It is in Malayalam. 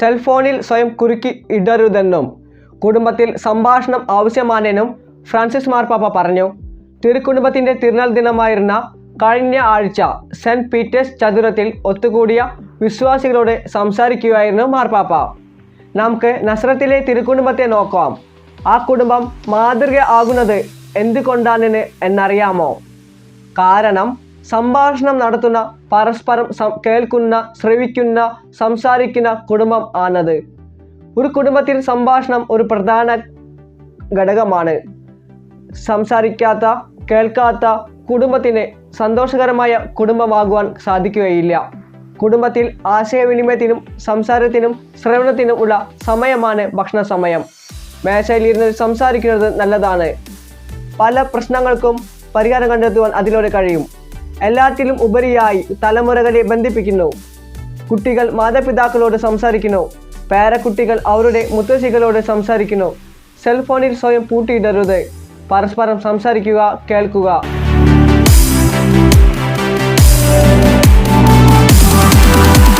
സെൽഫോണിൽ സ്വയം കുറുക്കി ഇടരുതെന്നും കുടുംബത്തിൽ സംഭാഷണം ആവശ്യമാണെന്നും ഫ്രാൻസിസ് മാർപ്പാപ്പ പറഞ്ഞു. തിരുക്കുടുംബത്തിന്റെ തിരുനാൾ ദിനമായിരുന്ന കഴിഞ്ഞ ആഴ്ച സെന്റ് പീറ്റേഴ്സ് ചതുരത്തിൽ ഒത്തുകൂടിയ വിശ്വാസികളോട് സംസാരിക്കുകയായിരുന്നു മാർപ്പാപ്പ. നമുക്ക് നസ്രത്തിലെ തിരുക്കുടുംബത്തെ നോക്കാം. ആ കുടുംബം മാതൃക ആകുന്നത് എന്തുകൊണ്ടാണെന്ന് എന്നറിയാമോ? കാരണം സംഭാഷണം നടത്തുന്ന പരസ്പരം കേൾക്കുന്ന ശ്രവിക്കുന്ന സംസാരിക്കുന്ന കുടുംബം ആണത്. ഒരു കുടുംബത്തിൽ സംഭാഷണം ഒരു പ്രധാന ഘടകമാണ്. സംസാരിക്കാത്ത കേൾക്കാത്ത കുടുംബത്തിന് സന്തോഷകരമായ കുടുംബമാകുവാൻ സാധിക്കുകയില്ല. കുടുംബത്തിൽ ആശയവിനിമയത്തിനും സംസാരത്തിനും ശ്രവണത്തിനും ഉള്ള സമയമാണ് ഭക്ഷണ സമയം. മേശയിലിരുന്ന് സംസാരിക്കുന്നത് നല്ലതാണ്. പല പ്രശ്നങ്ങൾക്കും പരിഹാരം കണ്ടെത്തുവാൻ അതിലൂടെ കഴിയും. എല്ലാത്തിലും ഉപരിയായി തലമുറകളെ ബന്ധിപ്പിക്കുന്നു. കുട്ടികൾ മാതാപിതാക്കളോട് സംസാരിക്കുന്നു. പേരക്കുട്ടികൾ അവരുടെ മുത്തശ്ശികളോട് സംസാരിക്കുന്നു. സെൽഫോണിൽ സ്വയം പൂട്ടിയിടരുത്. പരസ്പരം സംസാരിക്കുക കേൾക്കുക.